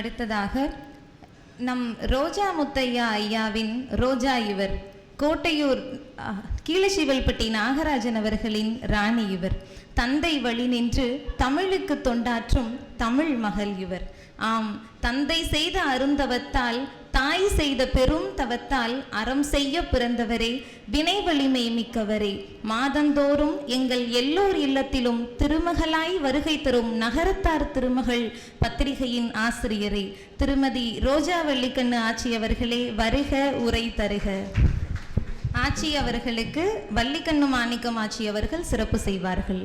அடுத்ததாக நம் ரோஜா முத்தையா ஐயாவின் ரோஜா இவர் கோட்டையூர் கீழசிவல்பட்டி நாகராஜன் அவர்களின் ராணி இவர். தந்தை வழி நின்று தமிழுக்கு தொண்டாற்றும் தமிழ் மகள் இவர். ஆம் தந்தை செய்த அருந்தவத்தால் தாய் செய்த பெரும் தவத்தால் அறம் செய்ய பிறந்தவரே வினை வலிமை மிக்கவரே. மாதந்தோறும் எங்கள் எல்லோர் இல்லத்திலும் திருமகளாய் வருகை தரும் நகரத்தார் திருமகள் பத்திரிகையின் ஆசிரியரே திருமதி ரோஜா வள்ளிக்கண்ணு ஆச்சி அவர்களே வருக உரை தருக. ஆச்சி அவர்களுக்கு வள்ளிக்கண்ணு மாணிக்கம் ஆச்சி அவர்கள் சிறப்பு செய்வார்கள்.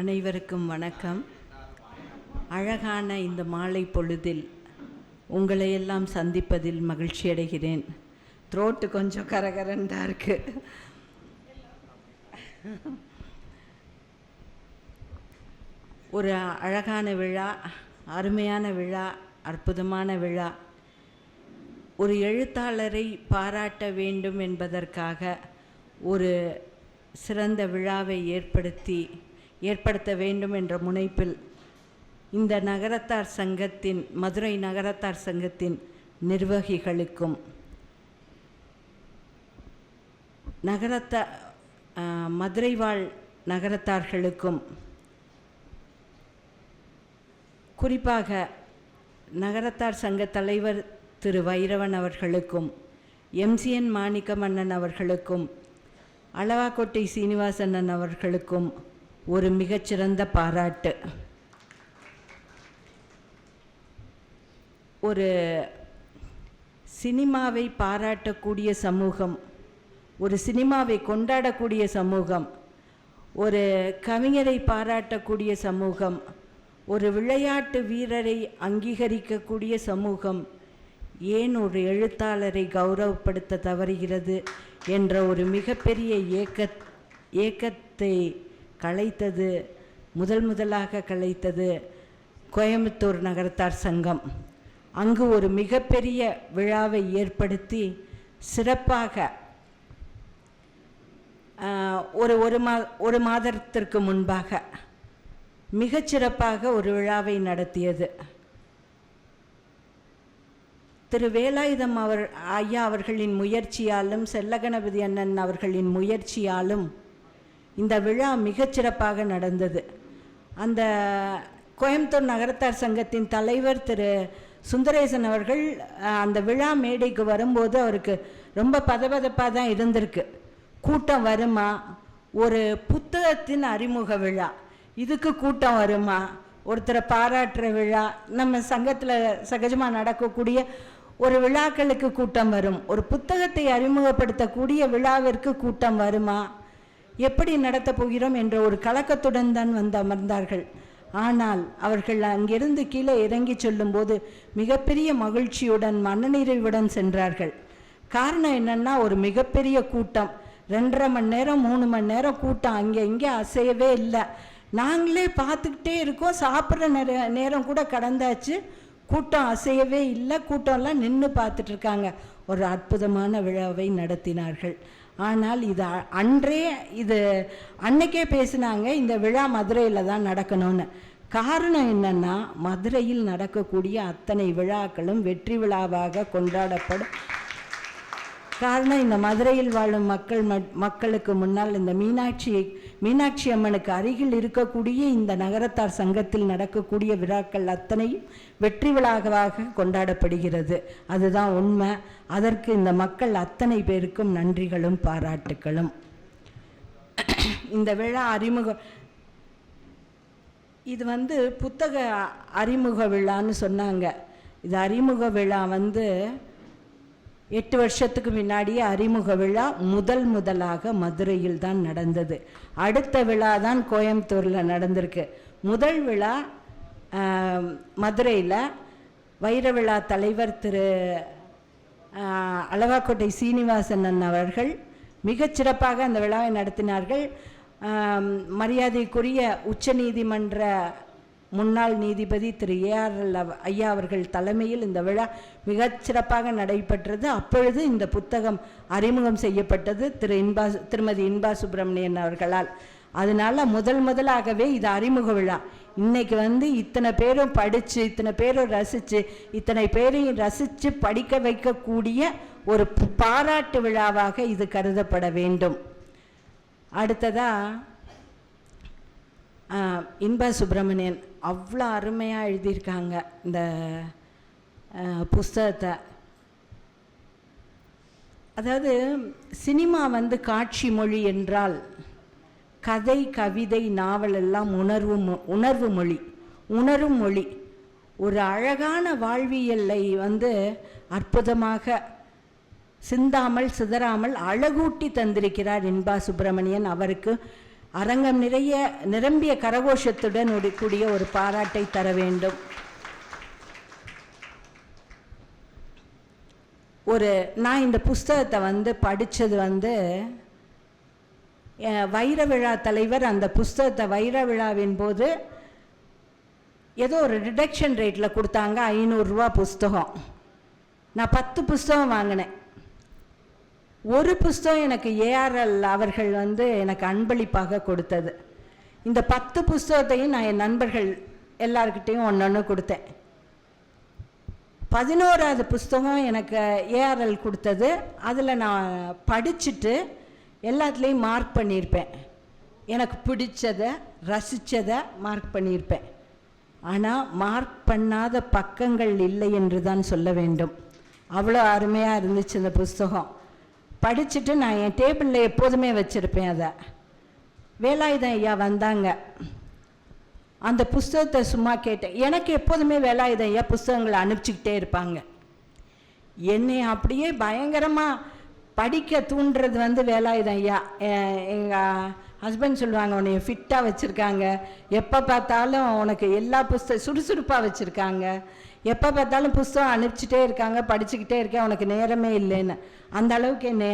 அனைவருக்கும் வணக்கம். அழகான இந்த மாலை பொழுதில் உங்களை எல்லாம் சந்திப்பதில் மகிழ்ச்சி அடைகிறேன். த்ரோட்டு கொஞ்சம் கரகரன் தான் இருக்குது ஒரு அழகான விழா அருமையான விழா அற்புதமான விழா. ஒரு எழுத்தாளரை பாராட்ட வேண்டும் என்பதற்காக ஒரு சிறந்த விழாவை ஏற்படுத்தி ஏற்படுத்த வேண்டும் என்ற முனைப்பில் இந்த நகரத்தார் சங்கத்தின் மதுரை நகரத்தார் சங்கத்தின் நிர்வாகிகளுக்கும் நகரத்த மதுரை வாழ் நகரத்தார்களுக்கும் குறிப்பாக நகரத்தார் சங்க தலைவர் திரு வைரவன் அவர்களுக்கும் எம்சிஎன் மாணிக்கமன்னன் அவர்களுக்கும் அளவாக்கோட்டை சீனிவாசண்ணன் அவர்களுக்கும் ஒரு மிகச்சிறந்த பாராட்டு. ஒரு சினிமாவை பாராட்டக்கூடிய சமூகம் ஒரு சினிமாவை கொண்டாடக்கூடிய சமூகம் ஒரு கவிஞரை பாராட்டக்கூடிய சமூகம் ஒரு விளையாட்டு வீரரை அங்கீகரிக்கக்கூடிய சமூகம் ஏன் ஒரு எழுத்தாளரை கௌரவப்படுத்த தவறுகிறது என்ற ஒரு மிகப்பெரிய ஏக்க ஏக்கத்தை கலைத்தது முதல் முதலாக கலைத்தது கோயம்புத்தூர் நகரத்தார் சங்கம். அங்கு ஒரு மிகப்பெரிய விழாவை ஏற்படுத்தி சிறப்பாக ஒரு ஒரு மா ஒரு மாதத்திற்கு முன்பாக மிகச்சிறப்பாக ஒரு விழாவை நடத்தியது. திரு வேலாயுதம் அவர் ஐயா அவர்களின் முயற்சியாலும் செல்லகணபதி அண்ணன் அவர்களின் முயற்சியாலும் இந்த விழா மிகச்சிறப்பாக நடந்தது. அந்த கோயம்புத்தூர் நகரத்தார் சங்கத்தின் தலைவர் திரு சுந்தரேசன் அவர்கள் அந்த விழா மேடைக்கு வரும்போது அவருக்கு ரொம்ப பதபதப்பாக தான் இருந்திருக்கு. கூட்டம் வருமா? ஒரு புத்தகத்தின் அறிமுக விழா. இதுக்கு கூட்டம் வருமா? ஒருத்தரை பாராட்டுற விழா. நம்ம சங்கத்தில் சகஜமாக நடக்கக்கூடிய ஒரு விழாக்களுக்கு கூட்டம் வரும். ஒரு புத்தகத்தை அறிமுகப்படுத்தக்கூடிய விழாவிற்கு கூட்டம் வருமா? எப்படி நடத்தப் போகிறோம் என்ற ஒரு கலக்கத்துடன் தான் வந்து அமர்ந்தார்கள். ஆனால் அவர்கள் அங்கிருந்து கீழே இறங்கி சொல்லும்போது மிகப்பெரிய மகிழ்ச்சியுடன் மனநிறைவுடன் சென்றார்கள். காரணம் என்னன்னா ஒரு மிகப்பெரிய கூட்டம். ரெண்டரை மணி நேரம் மூணு மணி நேரம் கூட்டம். அங்கே இங்கே அசையவே இல்லை. நாங்களே பார்த்துக்கிட்டே இருக்கோம். சாப்பிட்ற நேர நேரம் கூட கடந்தாச்சு. கூட்டம் அசையவே இல்லை. கூட்டம்லாம் நின்று பார்த்துட்டு இருக்காங்க. ஒரு அற்புதமான விழாவை நடத்தினார்கள். ஆனால் இது அன்றே இது அன்னைக்கே பேசினாங்க இந்த விழா மதுரையில் தான் நடக்கணும்னு. காரணம் என்னன்னா மதுரையில் நடக்கக்கூடிய அத்தனை விழாக்களும் வெற்றி விழாவாக கொண்டாடப்படும். காரணம் இந்த மதுரையில் வாழும் மக்கள் மக்களுக்கு முன்னால் இந்த மீனாட்சி மீனாட்சி அம்மனுக்கு அருகில் இருக்கக்கூடிய இந்த நகரத்தார் சங்கத்தில் நடக்கக்கூடிய விழாக்கள் அத்தனையும் வெற்றி விழாவாக கொண்டாடப்படுகிறது. அதுதான் உண்மை. அதற்கு இந்த மக்கள் அத்தனை பேருக்கும் நன்றிகளும் பாராட்டுகளும். இந்த விழா அறிமுக இது வந்து புத்தக அறிமுக விழான்னு சொன்னாங்க. இது அறிமுக விழா வந்து எட்டு வருஷத்துக்கு முன்னாடியே அறிமுக விழா முதல் முதலாக மதுரையில் தான் நடந்தது. அடுத்த விழா தான் கோயம்புத்தூரில் நடந்திருக்கு. முதல் விழா மதுரையில் வைர விழா தலைவர் திரு ஆஹ், அளவாக்கோட்டை சீனிவாசன் அவர்கள் மிகச்சிறப்பாக அந்த விழாவை நடத்தினார்கள். மரியாதைக்குரிய உச்சநீதிமன்ற முன்னாள் நீதிபதி திரு ஏஆர் ஐயா அவர்கள் தலைமையில் இந்த விழா மிகச் சிறப்பாக நடைபெற்றது. அப்பொழுது இந்த புத்தகம் அறிமுகம் செய்யப்பட்டது திரு இன்பா திருமதி இன்பா சுப்பிரமணியன் அவர்களால். அதனால முதல் முதலாகவே இது அறிமுக விழா. இன்னைக்கு வந்து இத்தனை பேரும் படித்து இத்தனை பேரும் ரசித்து இத்தனை பேரையும் ரசித்து படிக்க வைக்கக்கூடிய ஒரு பாராட்டு விழாவாக இது கருதப்பட வேண்டும். அடுத்ததாக இன்பா சுப்பிரமணியன் அவ்வளோ அருமையாக எழுதியிருக்காங்க இந்த புஸ்தகத்தை. அதாவது சினிமா வந்து காட்சி மொழி என்றால் கதை கவிதை நாவல் எல்லாம் உணர்வு உணர்வு மொழி உணரும் மொழி. ஒரு அழகான வாழ்வியலை வந்து அற்புதமாக சிந்தாமல் சிதறாமல் அழகூட்டி தந்திருக்கிறார் இன்பா சுப்பிரமணியன் அவருக்கு. அரங்கம் நிறைய நிரம்பிய கரகோஷத்துடன் கூடிய ஒரு பாராட்டை தர வேண்டும். ஒரு நான் இந்த புஸ்தகத்தை வந்து படித்தது வந்து வைர விழா தலைவர் அந்த புஸ்தகத்தை வைர விழாவின் போது ஏதோ ஒரு ரிடக்ஷன் ரேட்டில் கொடுத்தாங்க ஐநூறுரூவா புஸ்தகம். நான் பத்து புஸ்தகம் வாங்கினேன். ஒரு புஸ்தகம் எனக்கு ஏஆர்எல் அவர்கள் வந்து எனக்கு அன்பளிப்பாக கொடுத்தது. இந்த பத்து புஸ்தகத்தையும் நான் என் நண்பர்கள் எல்லாருக்கிட்டேயும் ஒன்று ஒன்று கொடுத்தேன். பதினோராவது புஸ்தகம் எனக்கு ஏஆர்எல் கொடுத்தது. அதில் நான் படிச்சுட்டு எல்லாத்துலேயும் மார்க் பண்ணியிருப்பேன் எனக்கு பிடிச்சதை ரசித்ததை மார்க் பண்ணியிருப்பேன் ஆனால் மார்க் பண்ணாத பக்கங்கள் இல்லை என்று தான் சொல்ல வேண்டும். அவ்வளோ அருமையாக இருந்துச்சு இந்த புஸ்தகம். படிச்சுட்டு நான் என் டேபிளில் எப்போதுமே வச்சுருப்பேன் அதை. வேலாயுதம் ஐயா வந்தாங்க. அந்த புஸ்தகத்தை சும்மா கேட்டேன். எனக்கு எப்போதுமே வேலாயுதம் ஐயா புஸ்தகங்களை அனுப்பிச்சிக்கிட்டே இருப்பாங்க. என்னை அப்படியே பயங்கரமாக படிக்க தூண்டுறது வந்து வேலாயுதம் ஐயா. எங்கள் ஹஸ்பண்ட் சொல்லுவாங்க உன்னை ஃபிட்டாக வச்சுருக்காங்க. எப்போ பார்த்தாலும் உனக்கு எல்லா புஸ்தகம் சுறுசுறுப்பாக வச்சுருக்காங்க. எப்போ பார்த்தாலும் புஸ்தகம் அனுப்பிச்சிட்டே இருக்காங்க படிச்சுக்கிட்டே இருக்கேன் உனக்கு நேரமே இல்லைன்னு. அந்த அளவுக்கு என்னை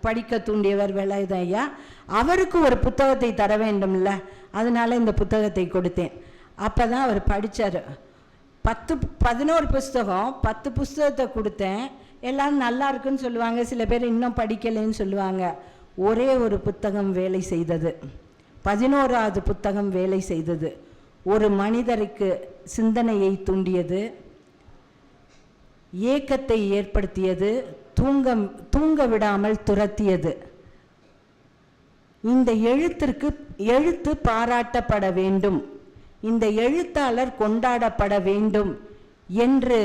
படிக்க தூண்டியவர் வேலாயுதம் ஐயா அவருக்கு ஒரு புத்தகத்தை தர வேண்டும்ல அதனால இந்த புத்தகத்தை கொடுத்தேன். அப்போ தான் அவர் படித்தார் பத்து பதினோரு புஸ்தகம் பத்து புஸ்தகத்தை கொடுத்தேன். எல்லாரும் நல்லா இருக்குன்னு சொல்லுவாங்க சில பேர் இன்னும் படிக்கலைன்னு சொல்லுவாங்க. ஒரே ஒரு புத்தகம் வேலை செய்தது. பதினோராவது புத்தகம் வேலை செய்தது. ஒரு மனிதருக்கு சிந்தனையை தூண்டியது. ஏக்கத்தை ஏற்படுத்தியது தூங்க தூங்க விடாமல் துரத்தியது. இந்த எழுத்திற்கு எழுத்து பாராட்டப்பட வேண்டும். இந்த எழுத்தாளர் கொண்டாடப்பட வேண்டும் என்று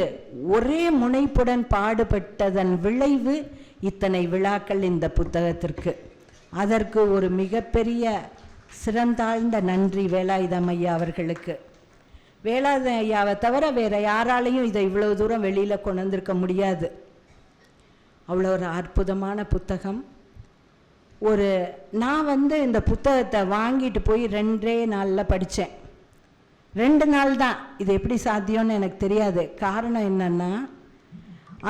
ஒரே முனைப்புடன் பாடுபட்டதன் விளைவு இத்தனை விழாக்கள் இந்த புத்தகத்திற்கு. அதற்கு ஒரு மிகப்பெரிய சிறந்தாழ்ந்த நன்றி வேலாயுதம் ஐயா அவர்களுக்கு. வேலாயுதம் ஐயாவை தவிர வேறு யாராலையும் இதை இவ்வளோ தூரம் வெளியில் கொண்டு வந்திருக்க முடியாது. அவ்வளோ ஒரு அற்புதமான புத்தகம். ஒரு நான் வந்து இந்த புத்தகத்தை வாங்கிட்டு போய் ரெண்டே நாளில் படித்தேன் ரெண்டு நாள் தான். இது எப்படி சாத்தியம்னு எனக்கு தெரியாது. காரணம் என்னென்னா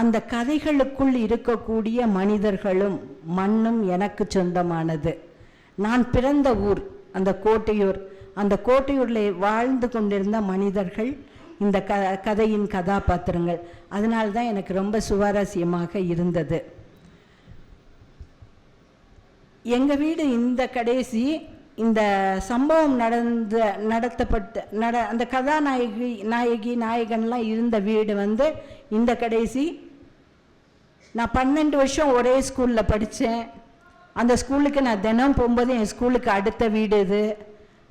அந்த கதைகளுக்குள் இருக்கக்கூடிய மனிதர்களும் மண்ணும் எனக்கு சொந்தமானது. நான் பிறந்த ஊர் அந்த கோட்டையூர். அந்த கோட்டையூரில் வாழ்ந்து கொண்டிருந்த மனிதர்கள் இந்த க கதையின் கதாபாத்திரங்கள். அதனால தான் எனக்கு ரொம்ப சுவாரஸ்யமாக இருந்தது. எங்கள் வீடு இந்த கடைசி இந்த சம்பவம் நடந்த நடத்தப்பட்ட நட அந்த கதாநாயகி நாயகி நாயகன்லாம் இருந்த வீடு வந்து இந்த கடைசி. நான் பன்னெண்டு வருஷம் ஒரே ஸ்கூலில் படித்தேன் அந்த ஸ்கூலுக்கு நான் தினம் போகும்போது என் ஸ்கூலுக்கு அடுத்த வீடு இது.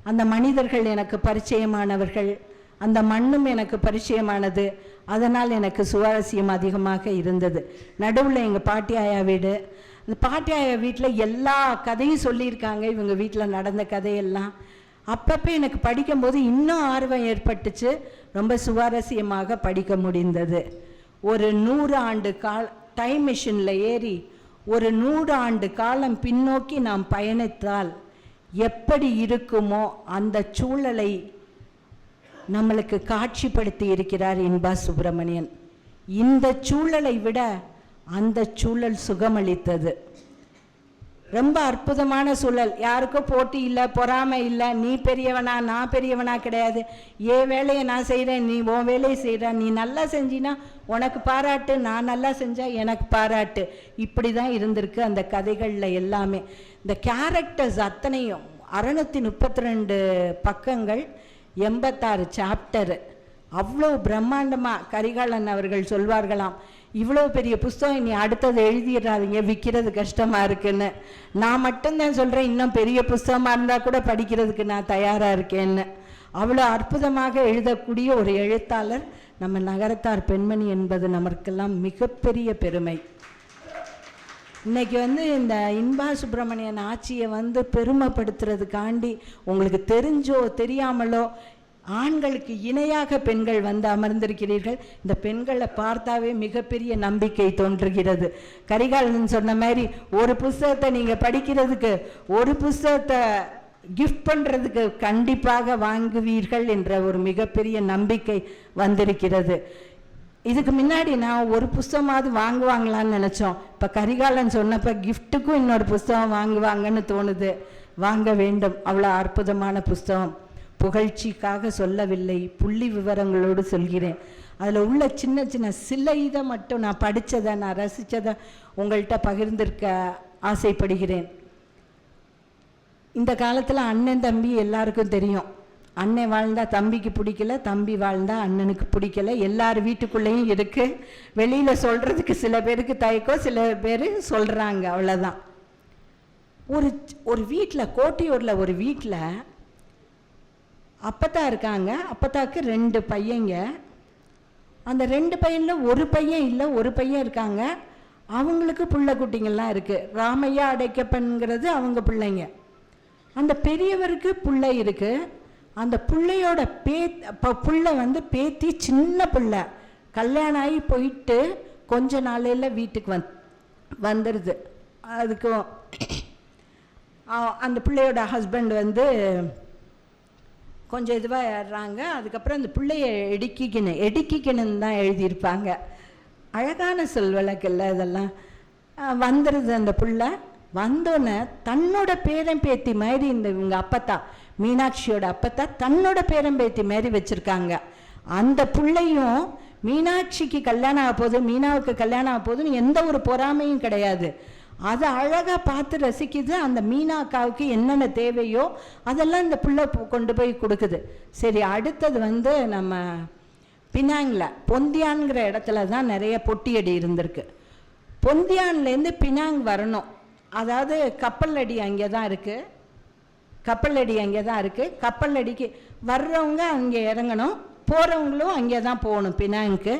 அந்த மனிதர்கள் எனக்கு பரிச்சயமானவர்கள். அந்த மண்ணும் எனக்கு பரிச்சயமானது. அதனால் எனக்கு சுவாரஸ்யம் அதிகமாக இருந்தது. நடுவில் எங்கள் பாட்டியாயா வீடு. அந்த பாட்டியாயா வீட்டில் எல்லா கதையும் சொல்லியிருக்காங்க. இவங்க வீட்டில் நடந்த கதையெல்லாம். அப்பப்போ எனக்கு படிக்கும்போது இன்னும் ஆர்வம் ஏற்பட்டுச்சு. ரொம்ப சுவாரஸ்யமாக படிக்க முடிந்தது. ஒரு நூறு ஆண்டு கால் டைம் மிஷினில் ஏறி ஒரு நூறு ஆண்டு காலம் பின்னோக்கி நாம் பயணித்தால் எப்படி இருக்குமோ அந்த சூழலை நம்மளுக்கு காட்சிப்படுத்தி இருக்கிறார் இன்பா சுப்பிரமணியன். இந்த சூழலை விட அந்த சூழல் சுகமளித்தது. ரொம்ப அற்புதமான சூழல். யாருக்கும் போட்டி இல்லை பொறாமை இல்லை. நீ பெரியவனா நான் பெரியவனா கிடையாது. என் வேலையை நான் செய்கிறேன் நீ உன் வேலையை செய்கிற நீ நல்லா செஞ்சினா உனக்கு பாராட்டு நான் நல்லா செஞ்சால் எனக்கு பாராட்டு. இப்படி தான் இருந்திருக்கு அந்த கதைகளில் எல்லாமே. இந்த கேரக்டர்ஸ் அத்தனையும் அறுநூற்றி முப்பத்தி ரெண்டு பக்கங்கள் எண்பத்தாறு சாப்டரு அவ்வளோ பிரம்மாண்டமாக கரிகாலன் அவர்கள் சொல்வார்களாம். இவ்வளோ பெரிய புஸ்தகம் நீ அடுத்தது எழுதிடுறாதீங்க விற்கிறது கஷ்டமாக இருக்குன்னு. நான் மட்டும்தான் சொல்கிறேன் இன்னும் பெரிய புஸ்தகமாக இருந்தால் கூட படிக்கிறதுக்கு நான் தயாராக இருக்கேன்னு. அவ்வளோ அற்புதமாக எழுதக்கூடிய ஒரு எழுத்தாளர் நம்ம நகரத்தார் பெண்மணி என்பது நமக்கெல்லாம் மிகப்பெரிய பெருமை. இன்னைக்கு வந்து இந்த இன்பா சுப்பிரமணியன் ஆட்சியை வந்து பெருமைப்படுத்துறதுக்காண்டி உங்களுக்கு தெரிஞ்சோ தெரியாமலோ ஆண்களுக்கு இணையாக பெண்கள் வந்து அமர்ந்திருக்கிறீர்கள். இந்த பெண்களை பார்த்தாவே மிகப்பெரிய நம்பிக்கை தோன்றுகிறது. கரிகாலன் சொன்ன மாதிரி ஒரு புஸ்தகத்தை நீங்கள் படிக்கிறதுக்கு ஒரு புஸ்தகத்தை கிஃப்ட் பண்ணுறதுக்கு கண்டிப்பாக வாங்குவீர்கள் என்ற ஒரு மிகப்பெரிய நம்பிக்கை வந்திருக்கிறது. இதுக்கு முன்னாடி நான் ஒரு புஸ்தகமாவது வாங்குவாங்களான்னு நினச்சோம். இப்போ கரிகாலன் சொன்னப்போ கிஃப்ட்டுக்கும் இன்னொரு புஸ்தகம் வாங்குவாங்கன்னு தோணுது. வாங்க வேண்டும். அவ்வளோ அற்புதமான புஸ்தகம். புகழ்ச்சிக்காக சொல்லவில்லை. புள்ளி விவரங்களோடு சொல்கிறேன். அதில் உள்ள சின்ன சின்ன சில இதை மட்டும் நான் படித்ததை நான் ரசித்ததை உங்கள்கிட்ட பகிர்ந்திருக்க ஆசைப்படுகிறேன். இந்த காலத்தில் அண்ணன் தம்பி எல்லாருக்கும் தெரியும். அண்ணன் வாழ்ந்தா தம்பிக்கு பிடிக்கல தம்பி வாழ்ந்தா அண்ணனுக்கு பிடிக்கல. எல்லார் வீட்டுக்குள்ளேயும் இருக்குது வெளியில் சொல்கிறதுக்கு சில பேருக்கு தயக்கம் சில பேர் சொல்கிறாங்க அவ்வளோதான் ஒரு ஒரு வீட்டில் கோட்டையூரில் ஒரு வீட்டில் அப்பத்தா இருக்காங்க. அப்பத்தாக்கு ரெண்டு பையங்க. அந்த ரெண்டு பையனில் ஒரு பையன் இல்லை ஒரு பையன் இருக்காங்க. அவங்களுக்கு பிள்ளை குட்டிங்கள்லாம் இருக்குது ராமையா அடைக்கப்பன்கிறது அவங்க பிள்ளைங்க. அந்த பெரியவருக்கு பிள்ளை இருக்குது அந்த பிள்ளையோட பே இப்போ வந்து பேத்தி சின்ன பிள்ளை. கல்யாணம் ஆகி போயிட்டு கொஞ்ச நாளையில் வீட்டுக்கு வந் வந்துடுது அதுக்கும் அந்த பிள்ளையோட ஹஸ்பண்ட் வந்து கொஞ்சம் இதுவாக ஏறுறாங்க. அதுக்கப்புறம் அந்த பிள்ளைய எடுக்கிக்கணும் எடுக்கிக்கணும்னு தான் எழுதியிருப்பாங்க. அழகான சொல் வழக்கில் இதெல்லாம். வந்துடுது அந்த புள்ள. வந்தோன்னே தன்னோட பேரம்பேத்தி மாதிரி இந்த இவங்க அப்பத்தா மீனாட்சியோட அப்பத்தா தன்னோட பேரன் பேத்தி மாதிரி வச்சுருக்காங்க. அந்த பிள்ளையும் மீனாட்சிக்கு கல்யாணம் ஆக போகுது மீனாவுக்கு கல்யாணம் ஆக போதுன்னு எந்த ஒரு பொறாமையும் கிடையாது. அதை அழகாக பார்த்து ரசிக்குது. அந்த மீனாக்காவுக்கு என்னென்ன தேவையோ அதெல்லாம் இந்த பிள்ளை கொண்டு போய் கொடுக்குது. சரி அடுத்தது வந்து நம்ம பினாங்கில் பொந்தியான்கிற இடத்துல தான் நிறைய பொட்டியடி இருந்திருக்கு. பொந்தியான்லேருந்து பினாங் வரணும். அதாவது கப்பல் அடி அங்கே தான் இருக்குது கப்பல் அடி அங்கே தான் இருக்குது கப்பல் அடிக்கு வர்றவங்க அங்கே இறங்கணும். போகிறவங்களும் அங்கே தான் போகணும் பினாங்க்கு.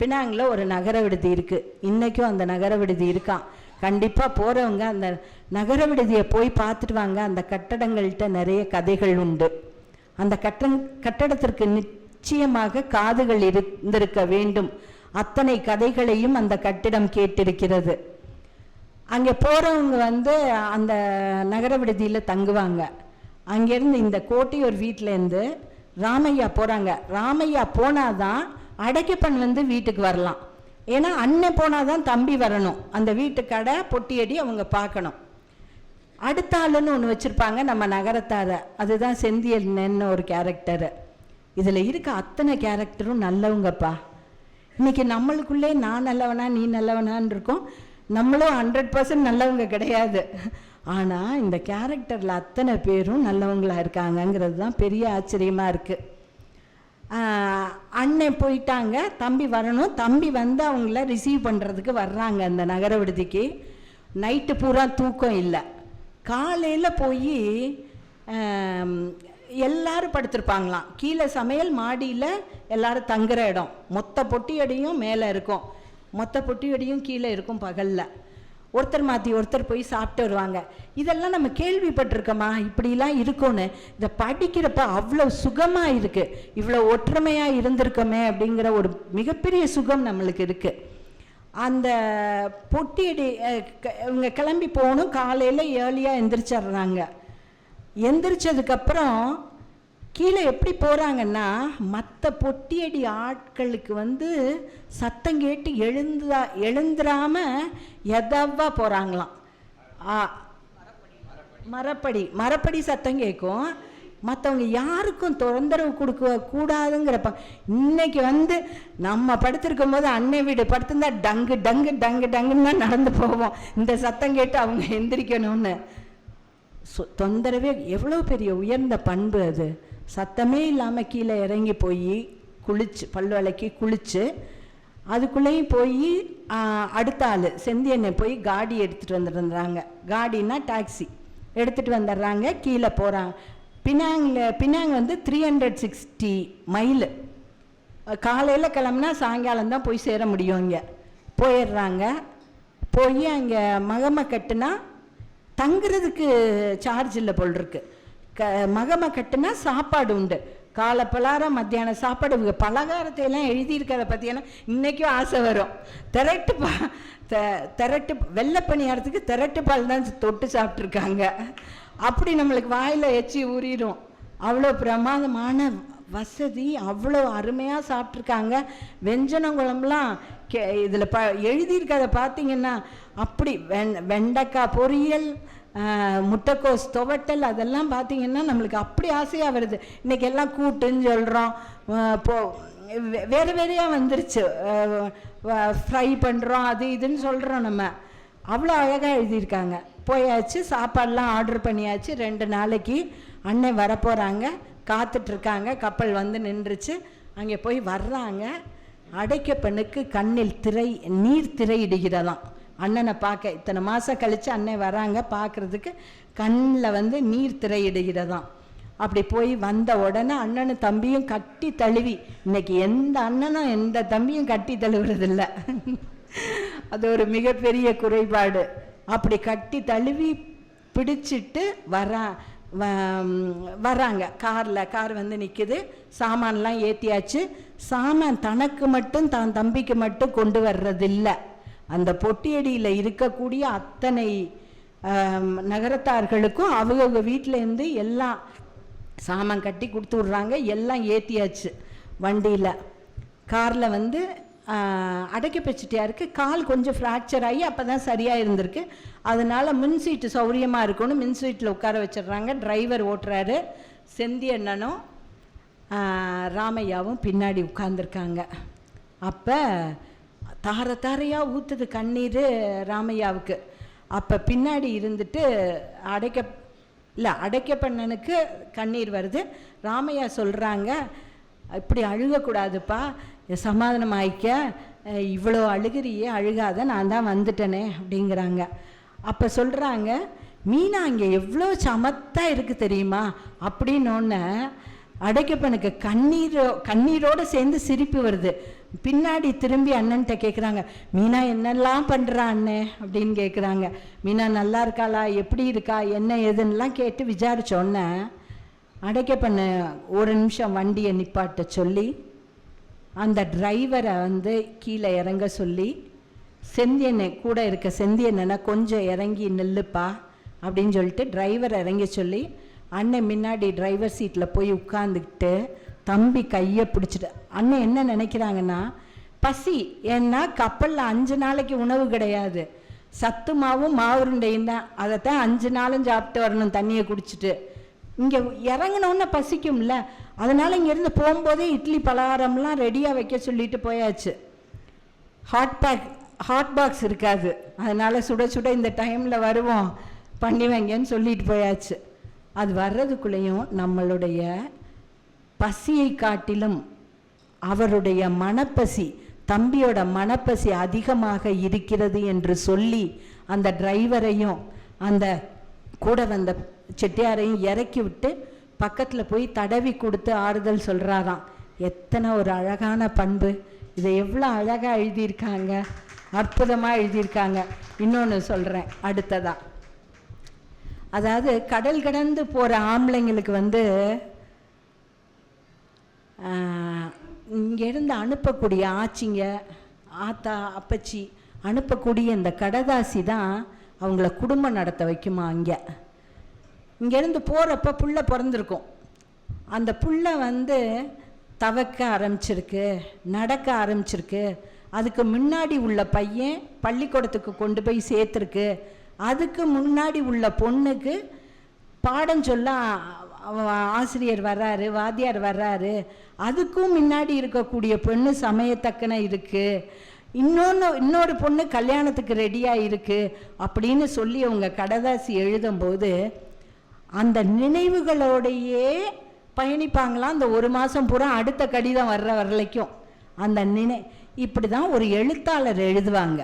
பினாங்கில் ஒரு நகர விடுதி இருக்குது இன்றைக்கும் அந்த நகர விடுதி இருக்கான் கண்டிப்பாக போகிறவங்க அந்த நகர விடுதியை போய் பார்த்துட்டு வாங்க. அந்த கட்டடங்கள்கிட்ட நிறைய கதைகள் உண்டு. அந்த கட்ட கட்டடத்திற்கு நிச்சயமாக காதுகள் இருந்திருக்க வேண்டும். அத்தனை கதைகளையும் அந்த கட்டிடம் கேட்டிருக்கிறது. அங்கே போகிறவங்க வந்து அந்த நகர விடுதியில் தங்குவாங்க. அங்கேருந்து இந்த கோட்டையூர் வீட்டிலேருந்து ராமையா போகிறாங்க ராமையா போனாதான் அடைக்கப்பன் வந்து வீட்டுக்கு வரலாம். ஏன்னா அண்ணன் போனாதான் தம்பி வரணும். அந்த வீட்டு கடை பொட்டியடி அவங்க பார்க்கணும். அடுத்த ஆளுன்னு ஒன்று வச்சுருப்பாங்க நம்ம நகரத்தார. அதுதான் செந்தியல் நின்று ஒரு கேரக்டரு இதில் இருக்க அத்தனை கேரக்டரும் நல்லவங்கப்பா. இன்னைக்கு நம்மளுக்குள்ளே நான் நல்லவனா நீ நல்லவனான் இருக்கோம். நம்மளும் ஹண்ட்ரட் பர்சன்ட் நல்லவங்க கிடையாது. ஆனால் இந்த கேரக்டரில் அத்தனை பேரும் நல்லவங்களாக இருக்காங்கங்கிறது தான் பெரிய ஆச்சரியமாக இருக்குது அண்ணன் போயிட்டாங்க தம்பி வரணும். தம்பி வந்து அவங்கள ரிசீவ் பண்ணுறதுக்கு வர்றாங்க அந்த நகர விடுதிக்கு. நைட்டு பூரா தூக்கம் இல்லை. காலையில் போய் எல்லாரும் படுத்திருப்பாங்களாம். கீழே சமையல் மாடியில் எல்லாரும் தங்குற இடம். மொத்த பொட்டியடியும் மேலே இருக்கும். மொத்த பொட்டியடியும் கீழே இருக்கும் பகலில். ஒருத்தர் மாற்றி ஒருத்தர் போய் சாப்பிட்டு வருவாங்க. இதெல்லாம் நம்ம கேள்விப்பட்டிருக்கோமா? இப்படிலாம் இருக்கும்னு. இதை படிக்கிறப்ப அவ்வளோ சுகமாக இருக்குது இவ்வளோ ஒற்றுமையாக இருந்திருக்கோமே அப்படிங்கிற ஒரு மிகப்பெரிய சுகம் நம்மளுக்கு இருக்குது அந்த பொட்டியடி க- இவங்க கிளம்பி போகணும். காலையில் ஏர்லியாக எந்திரிச்சிடுறாங்க. எந்திரிச்சதுக்கப்புறம் கீழே எப்படி போகிறாங்கன்னா மற்ற பொட்டியடி ஆட்களுக்கு வந்து சத்தம் கேட்டு எழுந்தா எழுந்துராம எதவா போகிறாங்களாம் ஆ மரப்படி மரப்படி சத்தம் கேட்கும் மற்றவங்க யாருக்கும் தொந்தரவு கொடுக்க கூடாதுங்கிறப்ப இன்னைக்கு வந்து நம்ம படுத்திருக்கும் போது அன்னை வீடு படுத்திருந்தா டங்கு டங்கு டங்கு டங்குன்னு தான் நடந்து போவோம். இந்த சத்தம் கேட்டு அவங்க எந்திரிக்கணும்னு. சொ- தொந்தரவே எவ்வளோ பெரிய உயர்ந்த பண்பு அது. சத்தமே இல்லாமல் கீழே இறங்கி போய் குளிச்சு பல்லு விளக்கி குளிச்சு அதுக்குள்ளேயும் போய் அடுத்த ஆள் செந்தியனை போய் காடி எடுத்துகிட்டு வந்துடுறாங்க. காடின்னா டாக்ஸி. எடுத்துகிட்டு வந்துடுறாங்க கீழே போகிறாங்க பினாங்கில் பினாங் வந்து த்ரீ ஹண்ட்ரட் சிக்ஸ்டி மைல் காலையில் கிளம்புனா சாயங்காலம் தான் போய் சேர முடியும் இங்கே. போயிடுறாங்க. போய் அங்கே மகம கட்டுனா தங்குறதுக்கு சார்ஜ் இல்லை போல் இருக்குது க மகம கட்டுனா சாப்பாடு உண்டு. காலை பலாரம் மத்தியானம் சாப்பாடு. இவங்க பலகாரத்தை எல்லாம் எழுதியிருக்கிறத பார்த்தீங்கன்னா இன்றைக்கும் ஆசை வரும். திரட்டு பா த திரட்டு வெள்ளை பணியாரத்துக்கு திரட்டு பால் தான் தொட்டு சாப்பிட்ருக்காங்க அப்படி நம்மளுக்கு வாயில் எச்சி ஊறிடும் அவ்வளோ பிரமாதமான வசதி அவ்வளோ அருமையாக சாப்பிட்ருக்காங்க வெஞ்சன குழம்புலாம் கே இதில் ப எழுதியிருக்கதை பார்த்தீங்கன்னா அப்படி வெண் வெண்டைக்காய் பொரியல் முட்டைக்கோஸ் துவட்டல் அதெல்லாம் பார்த்தீங்கன்னா நம்மளுக்கு அப்படி ஆசையாக வருது. இன்றைக்கி எல்லாம் கூட்டுன்னு சொல்கிறோம் போ வேறு வேறையாக வந்துருச்சு. ஃப்ரை பண்ணுறோம் அது இதுன்னு சொல்கிறோம் நம்ம. அவ்வளோ அழகாக எழுதியிருக்காங்க. போயாச்சு சாப்பாடெலாம் ஆர்டர் பண்ணியாச்சு. ரெண்டு நாளைக்கு அண்ணன் வரப்போகிறாங்க காத்துட்ருக்காங்க. கப்பல் வந்து நின்றுச்சு. அங்கே போய் வர்றாங்க. அடைக்க பெண்ணுக்கு கண்ணில் திரை நீர் திரை அண்ணனை பார்க்க இத்தனை மாதம் கழித்து அண்ணன் வராங்க பார்க்குறதுக்கு கண்ணில் வந்து நீர் திரையிடுகிறதான் அப்படி போய் வந்த உடனே அண்ணனும் தம்பியும் கட்டி தழுவி. இன்னைக்கு எந்த அண்ணனும் எந்த தம்பியும் கட்டி தழுவுறதில்ல. அது ஒரு மிகப்பெரிய குறைபாடு. அப்படி கட்டி தழுவி பிடிச்சிட்டு வரா வ- காரில் கார் வந்து நிற்குது சாமான்லாம் ஏற்றியாச்சு சாமான் தனக்கு மட்டும் தான் தம்பிக்கு மட்டும் கொண்டு வர்றதில்லை. அந்த பொட்டியடியில் இருக்கக்கூடிய அத்தனை நகரத்தார்களுக்கும் அவங்கவுங்க வீட்டிலேருந்து எல்லாம் சாமான் கட்டி கொடுத்து விட்றாங்க எல்லாம் ஏற்றியாச்சு வண்டியில். காரில் வந்து அடைக்க செட்டியாருக்கு கால் கொஞ்சம் ஃப்ராக்சர் ஆகி அப்போ தான் சரியாக இருந்திருக்கு. அதனால மின் சீட்டு சௌரியமாக இருக்கணும். மின் சீட்டில் உட்கார வச்சிடுறாங்க. டிரைவர் ஓட்டுறாரு. செந்தி அண்ணனும் ராமையாவும் பின்னாடி உட்காந்துருக்காங்க அப்போ தார தாரையாக ஊற்றுது கண்ணீர் ராமையாவுக்கு. அப்போ பின்னாடி இருந்துட்டு அடைக்க இல்லை அடைக்க பண்ணனுக்கு கண்ணீர் வருது. ராமையா சொல்கிறாங்க இப்படி அழுகக்கூடாதுப்பா. சமாதானம் ஆயிக்க. இவ்வளோ அழுகிறியே அழுகாத. நான் தான் வந்துட்டேனே அப்படிங்கிறாங்க. அப்போ சொல்கிறாங்க மீனா இங்கே எவ்வளோ சமத்தாக இருக்குது தெரியுமா? அப்படின்னோடனே அடைக்கப்பனுக்கு கண்ணீரோ கண்ணீரோடு சேர்ந்து சிரிப்பு வருது. பின்னாடி திரும்பி அண்ணன்ட்ட கேட்குறாங்க மீனா என்னெல்லாம் பண்ணுறா அண்ணே? அப்படின்னு கேட்குறாங்க மீனா நல்லா இருக்காளா? எப்படி இருக்கா? என்ன ஏதுன்னெலாம் கேட்டு விசாரிச்சோன்னே அடைக்கப்பண்ண ஒரு நிமிஷம் வண்டியை நிப்பாட்ட சொல்லி அந்த டிரைவரை வந்து கீழே இறங்க சொல்லி செந்தியனை கூட இருக்க செந்தியனை கொஞ்சம் இறங்கி நில்லுப்பா அப்படின்னு சொல்லிட்டு டிரைவரை இறங்கி சொல்லி அண்ணன் முன்னாடி டிரைவர் சீட்டில் போய் உட்காந்துக்கிட்டு தம்பி கையை பிடிச்சிட்டு அண்ணன் என்ன நினைக்கிறாங்கன்னா பசி ஏன்னா கப்பலில் அஞ்சு நாளைக்கு உணவு கிடையாது. சத்து மாவும் மாவுருண்டையும் தான். அதைத்தான் அஞ்சு நாளும் சாப்பிட்டு வரணும் தண்ணியை குடிச்சிட்டு. இங்கே இறங்கினோன்னே பசிக்கும்ல. அதனால் இங்கேருந்து போகும்போதே இட்லி பலகாரம்லாம் ரெடியாக வைக்க சொல்லிட்டு போயாச்சு. ஹாட் பேக் ஹாட் பாக்ஸ் இருக்காது. அதனால் சுட சுட இந்த டைமில் வருவோம். பண்ணி வைங்கன்னு சொல்லிட்டு போயாச்சு. அது வர்றதுக்குள்ளேயும் நம்மளுடைய பசியை காட்டிலும் அவருடைய மனப்பசி தம்பியோட மனப்பசி அதிகமாக இருக்கிறது என்று சொல்லி அந்த டிரைவரையும் அந்த கூட வந்த செட்டியாரையும் இறக்கி விட்டு பக்கத்தில் போய் தடவி கொடுத்து ஆறுதல் சொல்கிறாராம் எத்தனை ஒரு அழகான பண்பு. இதை எவ்வளோ அழகாக எழுதியிருக்காங்க. அற்புதமாக எழுதியிருக்காங்க. இன்னொன்று சொல்கிறேன் அடுத்ததாக அதாவது கடல் கடந்து போகிற ஆம்பளைங்களுக்கு வந்து இங்கேருந்து அனுப்பக்கூடிய ஆச்சிங்க ஆத்தா அப்பச்சி அனுப்பக்கூடிய இந்த கடதாசி தான் அவங்கள குடும்பம் நடத்த வைக்குமா அங்கே இங்கேருந்து போகிறப்ப புள்ள பிறந்திருக்கும். அந்த புள்ள வந்து தவக்க ஆரம்பிச்சிருக்கு நடக்க ஆரம்பிச்சிருக்கு. அதுக்கு முன்னாடி உள்ள பையன் பள்ளிக்கூடத்துக்கு கொண்டு போய் சேர்த்துருக்கு. அதுக்கு முன்னாடி உள்ள பொண்ணுக்கு பாடம் சொல்ல ஆசிரியர் வர்றாரு வாத்தியார் வர்றாரு. அதுக்கும் முன்னாடி இருக்கக்கூடிய பொண்ணு சமயத்தக்கன இருக்குது இன்னொன்று இன்னொரு பொண்ணு கல்யாணத்துக்கு ரெடியாக இருக்குது அப்படின்னு சொல்லி அவங்க கடதாசி எழுதும்போது அந்த நினைவுகளோடையே பயணிப்பாங்களாம். அந்த ஒரு மாதம் பூரா அடுத்த கடிதம் வர்ற வரலைக்கும் அந்த நினை இப்படி தான் ஒரு எழுத்தாளர் எழுதுவாங்க.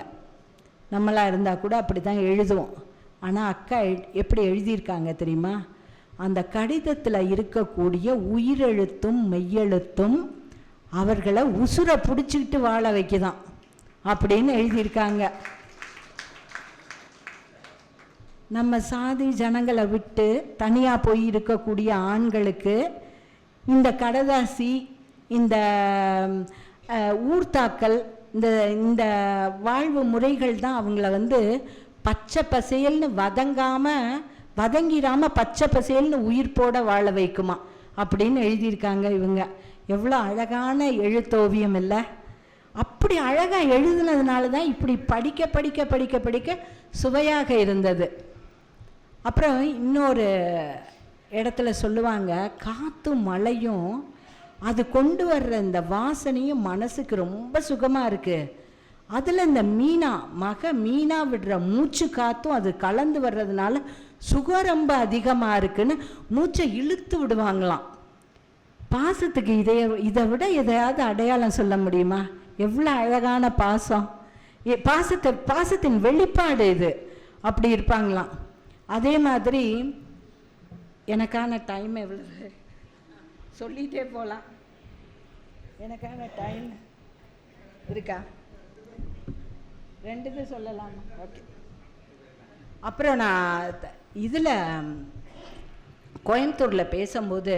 நம்மளாக இருந்தால் கூட அப்படி தான் எழுதுவோம். ஆனால் அக்கா எப்படி எழுதியிருக்காங்க தெரியுமா? அந்த கடிதத்தில் இருக்கக்கூடிய உயிரெழுத்தும் மெய்யெழுத்தும் அவர்களை உசுரை பிடிச்சிக்கிட்டு வாழ வைக்கதான் அப்படின்னு எழுதியிருக்காங்க. நம்ம சாதி ஜனங்களை விட்டு தனியாக போய் இருக்கக்கூடிய ஆண்களுக்கு இந்த கடதாசி இந்த அஹ், ஊர்த்தாக்கல் இந்த இந்த வாழ்வு முறைகள் தான் அவங்கள வந்து பச்சை பசேல்னு வதங்காமல் வதங்கிடாமல் பச்சை பசேல்னு உயிர் போட வாழ வைக்குமா அப்படின்னு எழுதியிருக்காங்க இவங்க. எவ்வளோ அழகான எழுத்தோவியம் இல்லை. அப்படி அழகாக எழுதுனதுனால தான் இப்படி படிக்க படிக்க படிக்க படிக்க சுவையாக இருந்தது. அப்புறம் இன்னொரு இடத்துல சொல்லுவாங்க காற்றும் மழையும் அது கொண்டு வர்ற இந்த வாசனையும் மனசுக்கு ரொம்ப சுகமாக இருக்குது அதில் இந்த மீனா மக மீனா விடுற மூச்சு காத்தும் அது கலந்து வர்றதுனால சுகம் ரொம்ப அதிகமாக இருக்குன்னு மூச்சை இழுத்து விடுவாங்களாம். பாசத்துக்கு இதை இதை விட எதையாவது அடையாளம் சொல்ல முடியுமா? எவ்வளோ அழகான பாசம். பாசத்தை பாசத்தின் வெளிப்பாடு இது. அப்படி இருப்பாங்களாம். அதே மாதிரி எனக்கான டைம் எவ்வளவு? சொல்லிகிட்டே போகலாம் எனக்கான டைம் இருக்கா? ரெண்டு இது சொல்லலாமா? ஓகே அப்புறம் நான் இதில் கோயம்புத்தூரில் பேசும்போது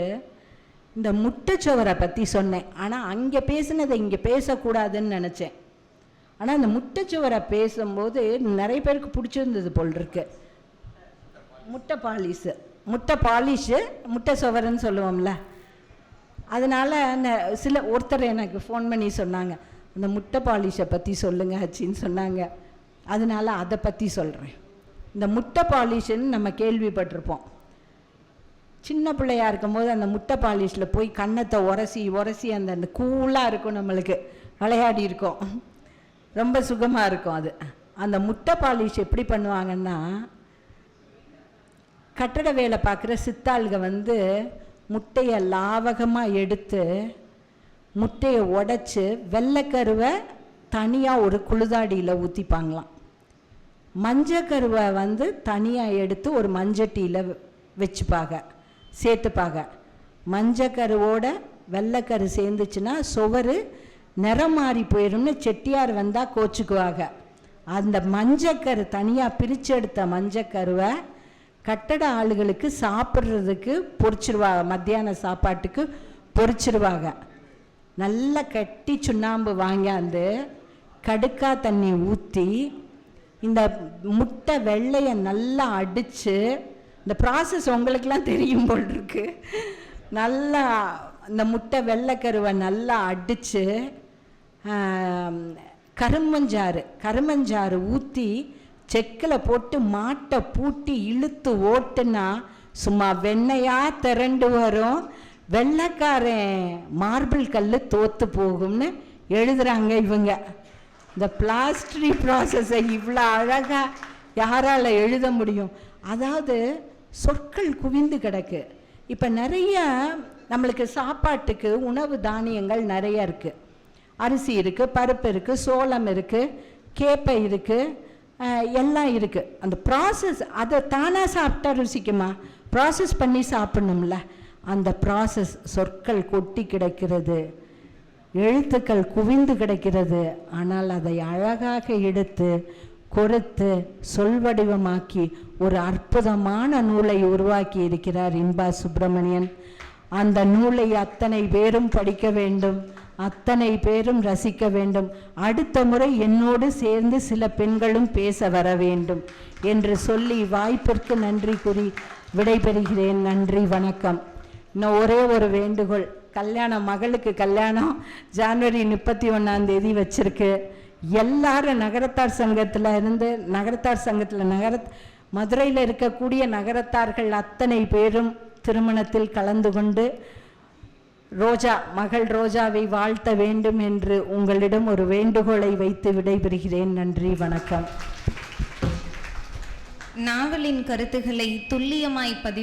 இந்த முட்டைச்சுவரை பற்றி சொன்னேன். ஆனால் அங்கே பேசினதை இங்கே பேசக்கூடாதுன்னு நினச்சேன். ஆனால் அந்த முட்டைச்சுவரை பேசும்போது நிறைய பேருக்கு பிடிச்சிருந்தது போல் இருக்கு முட்டை பாலிஷு. முட்டை பாலிஷு முட்டை சுவரன்னு சொல்லுவோம்ல. அதனால் அந்த சில ஒருத்தர் எனக்கு ஃபோன் பண்ணி சொன்னாங்க. அந்த முட்டை பாலிஷை பற்றி சொல்லுங்க ஆச்சின்னு சொன்னாங்க. அதனால் அதை பற்றி சொல்கிறேன் இந்த முட்டை பாலிஷுன்னு நம்ம கேள்விப்பட்டிருப்போம். சின்ன பிள்ளையா இருக்கும்போது அந்த முட்டை பாலிஷில் போய் கன்னத்தை உரசி உரசி அந்த அந்த கூலாக இருக்கும் நம்மளுக்கு. விளையாடி இருக்கோம். ரொம்ப சுகமாக இருக்கும் அது. அந்த முட்டை பாலிஷ் எப்படி பண்ணுவாங்கன்னா கட்டட வேலை பார்க்குற சித்தாளுக வந்து முட்டையை லாவகமாக எடுத்து முட்டையை உடச்சி வெள்ளைக்கருவை தனியாக ஒரு குளிதாடியில் ஊற்றிப்பாங்களாம் மஞ்சக்கருவை வந்து தனியாக எடுத்து ஒரு மஞ்சட்டியில் வச்சுப்பாங்க சேர்த்துப்பாங்க. மஞ்சக்கருவோட வெள்ளைக்கரு சேர்ந்துச்சுன்னா சுவர் நிறம் மாறி போயிடும்னு செட்டியார் வந்தால் கோச்சுக்குவாங்க. அந்த மஞ்சக்கரு தனியாக பிரித்து எடுத்த மஞ்சக்கருவை கட்டட ஆளுகளுக்கு சாப்பிட்றதுக்கு பொரிச்சிருவாங்க மத்தியான சாப்பாட்டுக்கு பொரிச்சிருவாங்க. நல்லா கட்டி சுண்ணாம்பு வாங்கியாந்து கடுக்கா தண்ணி ஊற்றி இந்த முட்டை வெள்ளையை நல்லா அடித்து இந்த ப்ராசஸ் உங்களுக்கெல்லாம் தெரியும் போல் இருக்கு நல்லா இந்த முட்டை வெள்ளைக்கருவை நல்லா அடித்து கரும்பஞ்சாறு கரும்பஞ்சாறு ஊற்றி செக்கில் போட்டு மாட்டை பூட்டி இழுத்து ஓட்டுனா சும்மா வெண்ணையாக திரண்டு வரும். வெள்ளைக்காரன் மார்பிள் கல் தோற்று போகும்னு எழுதுகிறாங்க இவங்க. இந்த பிளாஸ்டரி ப்ராசஸை இவ்வளோ அழகாக யாரால் எழுத முடியும்? அதாவது சொற்கள் குவிந்து கிடக்கு. இப்போ நிறைய நம்மளுக்கு சாப்பாட்டுக்கு உணவு தானியங்கள் நிறைய இருக்குது அரிசி இருக்குது பருப்பு இருக்குது சோளம் இருக்குது கேப்பை இருக்குது எல்லாம் இருக்குது அந்த ப்ராசஸ் அதை தானாக சாப்பிட்டா ருசிக்குமா? ப்ராசஸ் பண்ணி சாப்பிடணும்ல. அந்த ப்ராசஸ் சொற்கள் கொட்டி கிடக்கிறது எழுத்துக்கள் குவிந்து கிடக்கிறது ஆனால் அதை அழகாக எடுத்து கொடுத்து சொல்வடிவமாக்கி ஒரு அற்புதமான நூலை உருவாக்கி இருக்கிறார் இன்பா சுப்பிரமணியன். அந்த நூலை அத்தனை பேரும் படிக்க வேண்டும். அத்தனை பேரும் ரசிக்க வேண்டும். அடுத்த முறை என்னோடு சேர்ந்து சில பெண்களும் பேச வர வேண்டும் என்று சொல்லி வாய்ப்பிற்கு நன்றி கூறி விடைபெறுகிறேன். நன்றி வணக்கம். இன்னும் ஒரே ஒரு வேண்டுகோள். கல்யாணம் மகளுக்கு கல்யாணம். ஜனவரி முப்பத்தி ஒன்றாம் தேதி வச்சிருக்கு. எல்லாரும் நகரத்தார் சங்கத்தில் இருந்து நகரத்தார் சங்கத்தில் நகர மதுரையில் இருக்கக்கூடிய நகரத்தார்கள் அத்தனை பேரும் திருமணத்தில் கலந்து கொண்டு ரோஜா மகள் ரோஜாவை வாழ்த்த வேண்டும் என்று உங்களிடம் ஒரு வேண்டுகோளை வைத்து விடைபெறுகிறேன். நன்றி வணக்கம். நாவலின் கருத்துக்களை துல்லியமாய் பதிவு